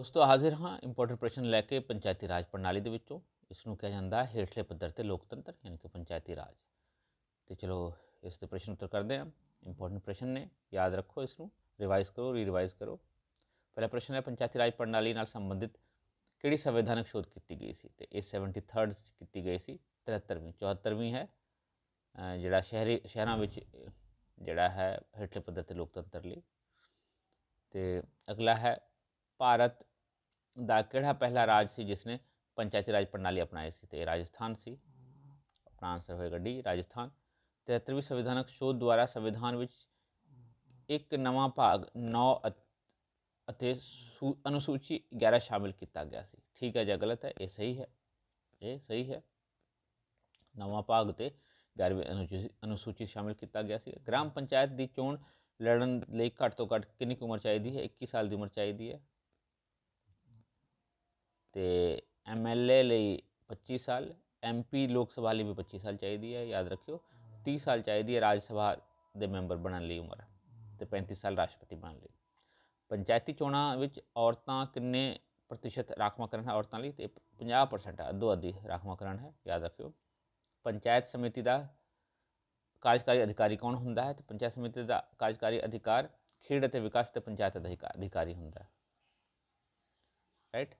ਉਸ ਤੋਂ ਹਾਜ਼ਰ ਹਾਂ ਇੰਪੋਰਟੈਂਟ ਪ੍ਰਸ਼ਨ ਲੈ ਕੇ ਪੰਚਾਇਤੀ ਰਾਜ ਪ੍ਰਣਾਲੀ ਦੇ ਵਿੱਚੋਂ। ਇਸ ਨੂੰ ਕਿਹਾ ਜਾਂਦਾ ਹੈ ਹੇਠਲੇ ਪੱਧਰ ਤੇ ਲੋਕਤੰਤਰ, ਯਾਨੀ ਕਿ ਪੰਚਾਇਤੀ ਰਾਜ। ਤੇ ਚਲੋ, ਇਸ ਦੇ ਪ੍ਰਸ਼ਨ ਉੱਤਰ ਕਰਦੇ ਹਾਂ। ਇੰਪੋਰਟੈਂਟ ਪ੍ਰਸ਼ਨ ਨੇ, ਯਾਦ ਰੱਖੋ ਇਸ ਨੂੰ ਰਿਵਾਈਜ਼ ਕਰੋ ਰੀ ਰਿਵਾਈਜ਼ ਕਰੋ। ਪਹਿਲਾ ਪ੍ਰਸ਼ਨ ਹੈ, ਪੰਚਾਇਤੀ ਰਾਜ ਪ੍ਰਣਾਲੀ ਨਾਲ ਸੰਬੰਧਿਤ ਕਿਹੜੀ ਸੰਵਿਧਾਨਕ ਸ਼ੋਧ ਕੀਤੀ ਗਈ ਸੀ? ਤੇ ਇਹ 73rd 'ਚ ਕੀਤੀ ਗਈ ਸੀ 73ਵੀਂ 74ਵੀਂ ਹੈ। ਜਿਹੜਾ ਸ਼ਹਿਰੀ, ਸ਼ਹਿਰਾਂ ਵਿੱਚ, ਜਿਹੜਾ ਹੈ ਹੇਠਲੇ ਪੱਧਰ ਤੇ ਲੋਕਤੰਤਰ ਲਈ। ਤੇ ਅਗਲਾ ਹੈ, ਭਾਰਤ ਦਾ ਕਿਹੜਾ ਪਹਿਲਾ ਰਾਜ ਸੀ ਜਿਸ ਨੇ ਪੰਚਾਇਤੀ ਰਾਜ ਪ੍ਰਣਾਲੀ ਅਪਣਾਈ ਸੀ ਤੇ ਇਹ ਰਾਜਸਥਾਨ ਸੀ ਆਪਣਾ ਆਨਸਰ ਹੋਏਗਾ ਡੀ ਰਾਜਸਥਾਨ 73ਵੀਂ ਸੰਵਿਧਾਨਕ ਸ਼ੋਧ ਦੁਆਰਾ ਸੰਵਿਧਾਨ ਵਿੱਚ ਇੱਕ ਨਵਾਂ ਭਾਗ 9 ਅਤੇ ਅਨੁਸੂਚੀ 11 ਸ਼ਾਮਿਲ ਕੀਤਾ ਗਿਆ ਸੀ ਠੀਕ ਹੈ ਜਾਂ ਗਲਤ ਹੈ ਇਹ ਸਹੀ ਹੈ ਇਹ ਸਹੀ ਹੈ ਨਵਾਂ ਭਾਗ ਤੇ 11ਵੀਂ ਅਨੁਸੂਚੀ ਅਨੁਸੂਚੀ ਸ਼ਾਮਿਲ ਕੀਤਾ ਗਿਆ ਸੀ ਗ੍ਰਾਮ ਪੰਚਾਇਤ ਦੀ ਚੋਣ ਲੜਨ ਲਈ ਘੱਟ ਤੋਂ ਘੱਟ ਕਿੰਨੀ ਕੁ ਉਮਰ ਚਾਹੀਦੀ ਹੈ 21 ਸਾਲ ਦੀ ਉਮਰ ਚਾਹੀਦੀ ਹੈ ਤੇ ਐਮਐਲਏ ਲਈ 25 ਸਾਲ ਐਮਪੀ ਲੋਕ ਸਭਾ ਲਈ ਵੀ 25 ਸਾਲ ਚਾਹੀਦੀ ਹੈ, ਯਾਦ ਰੱਖਿਓ। 30 ਸਾਲ ਚਾਹੀਦੀ ਹੈ ਰਾਜ ਸਭਾ ਦੇ ਮੈਂਬਰ ਬਣਨ ਲਈ ਉਮਰ ਤੇ 35 ਸਾਲ ਰਾਸ਼ਟਰਪਤੀ ਬਣਨ ਲਈ। ਪੰਚਾਇਤੀ ਚੋਣਾਂ ਵਿੱਚ ਔਰਤਾਂ ਕਿੰਨੇ ਪ੍ਰਤੀਸ਼ਤ ਰਾਖਵਾਂਕਰਨ ਹੈ ਔਰਤਾਂ ਲਈ? ਤੇ 50% ਹੈ ਅੱਧੋ ਅੱਧੀ ਰਾਖਵਾਂਕਰਨ ਹੈ, ਯਾਦ ਰੱਖਿਓ। ਪੰਚਾਇਤ ਸਮਿਤੀ ਦਾ ਕਾਰਜਕਾਰੀ ਅਧਿਕਾਰੀ ਕੌਣ ਹੁੰਦਾ ਹੈ? ਤੇ ਪੰਚਾਇਤ ਸਮਿਤੀ ਦਾ ਕਾਰਜਕਾਰੀ ਅਧਿਕਾਰ ਖੇਡ ਅਤੇ ਵਿਕਾਸ ਤੇ ਪੰਚਾਇਤ ਅਧਿਕਾ- ਅਧਿਕਾਰੀ ਹੁੰਦਾ ਹੈ। ਰਾਈਟ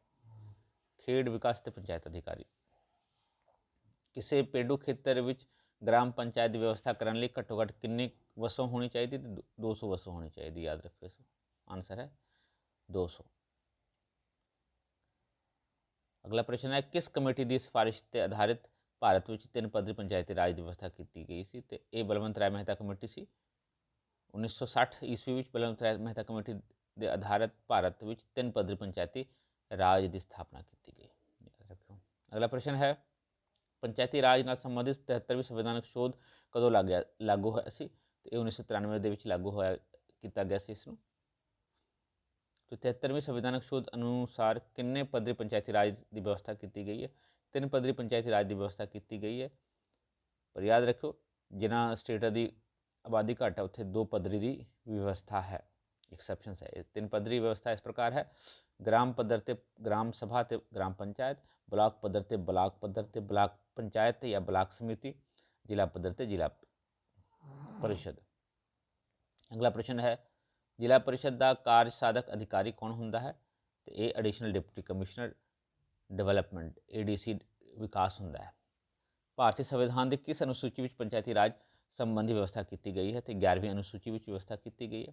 ਖੇਡ ਵਿਕਾਸ ਤੇ ਪੰਚਾਇਤ ਅਧਿਕਾਰੀ। ਕਿਸੇ ਪੇਂਡੂ ਖੇਤਰ ਵਿੱਚ ਗ੍ਰਾਮ ਪੰਚਾਇਤ ਦੀ ਵਿਵਸਥਾ ਕਰਨ ਲਈ ਘੱਟੋ ਘੱਟ ਕਿੰਨੀ ਵਸੋਂ ਹੋਣੀ ਚਾਹੀਦੀ ਤੇ ਦੋ- 200 ਵਸੋਂ ਹੋਣੀ ਚਾਹੀਦੀ, ਯਾਦ ਰੱਖਿਓ ਇਸ ਆਨਸਰ ਹੈ 200 ਅਗਲਾ ਪ੍ਰਸ਼ਨ ਹੈ, ਕਿਸ ਕਮੇਟੀ ਦੀ ਸਿਫਾਰਿਸ਼ ਤੇ ਆਧਾਰਿਤ ਭਾਰਤ ਵਿੱਚ ਤਿੰਨ ਪੱਧਰੀ ਪੰਚਾਇਤੀ ਰਾਜ ਦੀ ਵਿਵਸਥਾ ਕੀਤੀ ਗਈ ਸੀ ਤੇ ਇਹ ਬਲਵੰਤ ਰਾਏ ਮਹਿਤਾ ਕਮੇਟੀ ਸੀ? 1960 ਈਸਵੀ ਵਿੱਚ ਬਲਵੰਤ ਰਾਏ ਮਹਿਤਾ ਕਮੇਟੀ ਦੇ ਆਧਾਰਿਤ ਭਾਰਤ ਵਿੱਚ ਤਿੰਨ ਪੱਧਰੀ ਪੰਚਾਇਤੀ ਰਾਜ ਦੀ ਸਥਾਪਨਾ ਕੀਤੀ ਗਈ। ਯਾਦ ਰੱਖਿਓ। ਅਗਲਾ ਪ੍ਰਸ਼ਨ ਹੈ, ਪੰਚਾਇਤੀ ਰਾਜ ਨਾਲ ਸੰਬੰਧਿਤ 73ਵੀਂ ਸੰਵਿਧਾਨਕ ਸ਼ੋਧ ਕਦੋਂ ਲੱਗਿਆ ਲਾਗੂ ਹੋਇਆ ਸੀ? ਤੇ ਇਹ 1993 ਦੇ ਵਿੱਚ ਲਾਗੂ ਹੋਇਆ ਕੀਤਾ ਗਿਆ ਸੀ ਇਸ ਨੂੰ ਤੇ 73ਵੀਂ ਸੰਵਿਧਾਨਕ ਸ਼ੋਧ ਅਨੁਸਾਰ ਕਿੰਨੇ ਪੱਧਰੀ ਪੰਚਾਇਤੀ ਰਾਜ ਦੀ ਵਿਵਸਥਾ ਕੀਤੀ ਗਈ ਹੈ? ਤਿੰਨ ਪੱਧਰੀ ਪੰਚਾਇਤੀ ਰਾਜ ਦੀ ਵਿਵਸਥਾ ਕੀਤੀ ਗਈ ਹੈ। ਪਰ ਯਾਦ ਰੱਖੋ ਜਿਨ੍ਹਾਂ ਸਟੇਟਾਂ ਦੀ ਆਬਾਦੀ ਘੱਟ ਹੈ, ਉੱਥੇ ਦੋ ਪੱਧਰੀ ਦੀ ਵਿਵਸਥਾ ਹੈ। ਐਕਸੈਪਸ਼ਨਸ ਹੈ ਇਹ ਤਿੰਨ ਪੱਧਰੀ ਵਿਵਸਥਾ ਇਸ ਪ੍ਰਕਾਰ ਹੈ ਗ੍ਰਾਮ ਪੱਧਰ ਤੇ ਗ੍ਰਾਮ ਸਭਾ ਤੇ ਗ੍ਰਾਮ ਪੰਚਾਇਤ ਬਲਾਕ ਪੱਧਰ ਤੇ ਬਲਾਕ ਪੱਧਰ ਤੇ ਬਲਾਕ ਪੰਚਾਇਤ ਜਾਂ ਬਲਾਕ ਸਮਿਤੀ ਜ਼ਿਲ੍ਹਾ ਪੱਧਰ ਤੇ ਜ਼ਿਲ੍ਹਾ ਪਰਿਸ਼ਦ ਅਗਲਾ ਪ੍ਰਸ਼ਨ ਹੈ ਜ਼ਿਲ੍ਹਾ ਪਰਿਸ਼ਦ ਦਾ ਕਾਰਜ ਸਾਧਕ ਅਧਿਕਾਰੀ ਕੌਣ ਹੁੰਦਾ ਹੈ ਤੇ ਇਹ additional deputy commissioner development ADC ਵਿਕਾਸ ਹੁੰਦਾ ਹੈ ਭਾਰਤੀ ਸੰਵਿਧਾਨ ਦੀ ਕਿਸ ਅਨੁਸੂਚੀ ਵਿੱਚ ਪੰਚਾਇਤੀ ਰਾਜ ਸੰਬੰਧੀ ਵਿਵਸਥਾ ਕੀਤੀ ਗਈ ਹੈ ਤੇ 11ਵੀਂ ਅਨੁਸੂਚੀ ਵਿੱਚ ਵਿਵਸਥਾ ਕੀਤੀ ਗਈ ਹੈ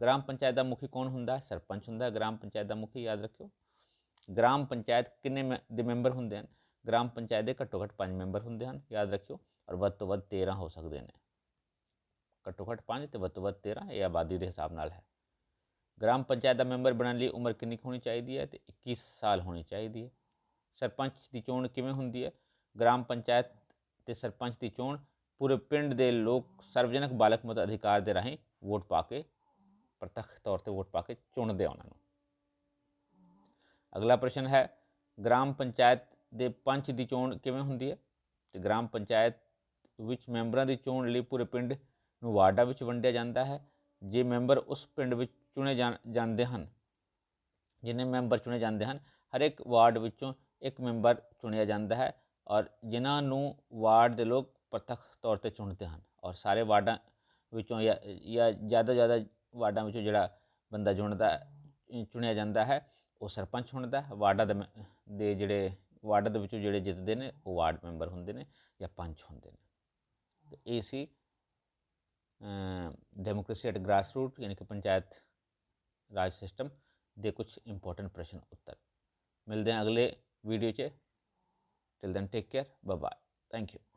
ਗ੍ਰਾਮ ਪੰਚਾਇਤ ਦਾ ਮੁਖੀ ਕੌਣ ਹੁੰਦਾ? ਹੈ ਸਰਪੰਚ ਹੁੰਦਾ। ਗ੍ਰਾਮ ਪੰਚਾਇਤ ਦਾ ਮੁਖੀ ਯਾਦ ਰੱਖਿਓ। ਗ੍ਰਾਮ ਪੰਚਾਇਤ ਕਿੰਨੇ ਮੈਂ- ਦੇ ਮੈਂਬਰ ਹੁੰਦੇ ਹਨ? ਗ੍ਰਾਮ ਪੰਚਾਇਤ ਦੇ ਘੱਟੋ ਘੱਟ 5 ਮੈਂਬਰ ਹੁੰਦੇ ਹਨ। ਯਾਦ ਰੱਖਿਓ। ਔਰ ਵੱਧ ਤੋਂ ਵੱਧ 13 ਹੋ ਸਕਦੇ ਨੇ। ਘੱਟੋ ਘੱਟ 5 ਤੇ ਵੱਧ ਤੋਂ ਵੱਧ 13 ਇਹ ਆਬਾਦੀ ਦੇ ਹਿਸਾਬ ਨਾਲ ਹੈ। ਗ੍ਰਾਮ ਪੰਚਾਇਤ ਦਾ ਮੈਂਬਰ ਬਣਨ ਲਈ ਉਮਰ ਕਿੰਨੀ ਕੁ ਹੋਣੀ ਚਾਹੀਦੀ ਹੈ? ਤੇ 21 ਸਾਲ ਹੋਣੀ ਚਾਹੀਦੀ ਹੈ। ਸਰਪੰਚ ਦੀ ਚੋਣ ਕਿਵੇਂ ਹੁੰਦੀ ਹੈ? ਗ੍ਰਾਮ ਪੰਚਾਇਤ ਤੇ ਸਰਪੰਚ ਦੀ ਚੋਣ ਪੂਰੇ ਪਿੰਡ ਦੇ ਲੋਕ ਸਰਵਜਨਕ ਬਾਲਕ ਮਤ ਅਧਿਕਾਰ ਦੇ ਰਾਹੀਂ ਵੋਟ ਪਾ ਕੇ ਪ੍ਰਤੱਖ ਤੌਰ ਤੇ ਵੋਟ ਪਾ ਕੇ ਚੁਣਦੇ ਆ ਉਹਨਾਂ ਨੂੰ। ਅਗਲਾ ਪ੍ਰਸ਼ਨ ਹੈ, ਗ੍ਰਾਮ ਪੰਚਾਇਤ ਦੇ ਪੰਚ ਦੀ ਚੋਣ ਕਿਵੇਂ ਹੁੰਦੀ ਹੈ? ਤੇ ਗ੍ਰਾਮ ਪੰਚਾਇਤ ਵਿੱਚ ਮੈਂਬਰਾਂ ਦੀ ਚੋਣ ਲਈ ਪੂਰੇ ਪਿੰਡ ਨੂੰ ਵਾਰਡਾਂ ਵਿੱਚ ਵੰਡਿਆ ਜਾਂਦਾ ਹੈ। ਜੇ ਮੈਂਬਰ ਉਸ ਪਿੰਡ ਵਿੱਚ ਚੁਣੇ ਜਾਣ- ਜਾਂਦੇ ਹਨ, ਜਿੰਨੇ ਮੈਂਬਰ ਚੁਣੇ ਜਾਂਦੇ ਹਨ ਹਰ ਇੱਕ ਵਾਰਡ ਵਿੱਚੋਂ ਇੱਕ ਮੈਂਬਰ ਚੁਣਿਆ ਜਾਂਦਾ ਹੈ ਔਰ ਜਿਨ੍ਹਾਂ ਨੂੰ ਵਾਰਡ ਦੇ ਲੋਕ ਪ੍ਰਤੱਖ ਤੌਰ ਤੇ ਚੁਣਦੇ ਹਨ ਔਰ ਸਾਰੇ ਵਾਰਡਾਂ ਵਿੱਚੋਂ ਜਾਂ ਜਾਂ ਜ਼ਿਆਦਾ ਤੋਂ ਜ਼ਿਆਦਾ ਵਾਰਡਾਂ ਵਿੱਚੋਂ ਜਿਹੜਾ ਬੰਦਾ ਚੁਣਦਾ ਚੁਣਿਆ ਜਾਂਦਾ ਹੈ, ਉਹ ਸਰਪੰਚ ਹੁੰਦਾ ਹੈ। ਵਾਰਡਾਂ ਦੇ ਮੈਂ- ਦੇ ਜਿਹੜੇ ਵਾਰਡਾਂ ਦੇ ਵਿੱਚੋਂ ਜਿਹੜੇ ਜਿੱਤਦੇ ਨੇ, ਉਹ ਵਾਰਡ ਮੈਂਬਰ ਹੁੰਦੇ ਨੇ ਜਾਂ ਪੰਚ ਹੁੰਦੇ ਨੇ। ਤੇ ਇਹ ਸੀ ਡੈਮੋਕ੍ਰੇਸੀ ਐਟ ਗ੍ਰਾਸ ਰੂਟ ਯਾਨੀ ਕਿ ਪੰਚਾਇਤ ਰਾਜ ਸਿਸਟਮ ਦੇ ਕੁਝ ਇੰਪੋਰਟੈਂਟ ਪ੍ਰਸ਼ਨ ਉੱਤਰ। ਮਿਲਦੇ ਹਾਂ ਅਗਲੇ ਵੀਡੀਓ 'ਚ। Till then take care bye bye thank you